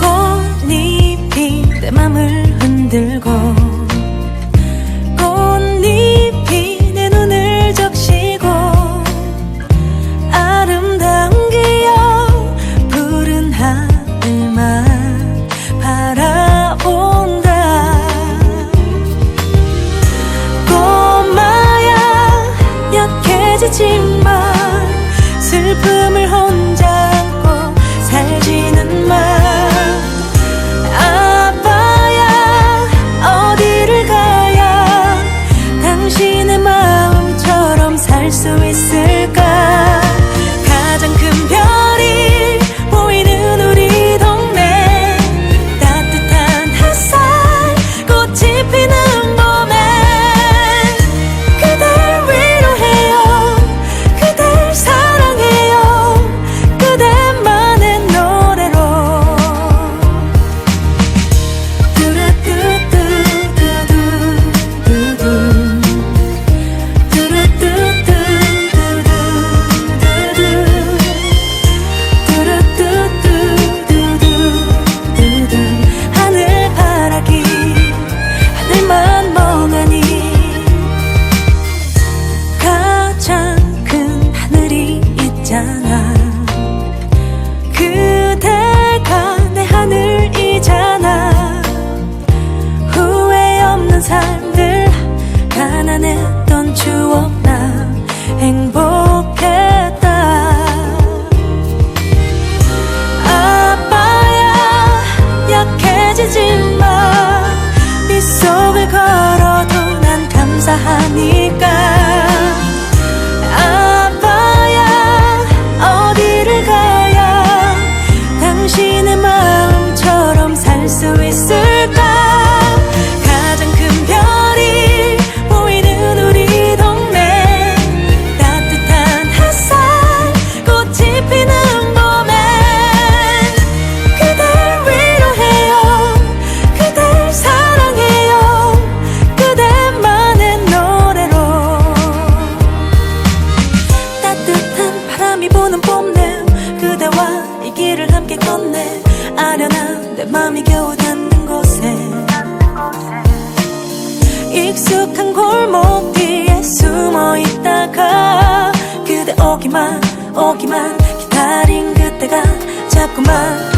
꽃잎이 내 맘을 흔들고 꽃잎이 내 눈을 적시고 아름다운 기억 푸른 하늘만 바라본다. 꼬마야 약해지지 아픔을 혼자 안고 살지는 마. 아빠야 어디를 가야 당신의 마음처럼 살 수 있을 삶들 가난했던 추억 나 행복. 내 맘이 겨우 닿는 곳에 익숙한 골목 뒤에 숨어 있다가 그대 오기만 오기만 기다린 그때가 자꾸만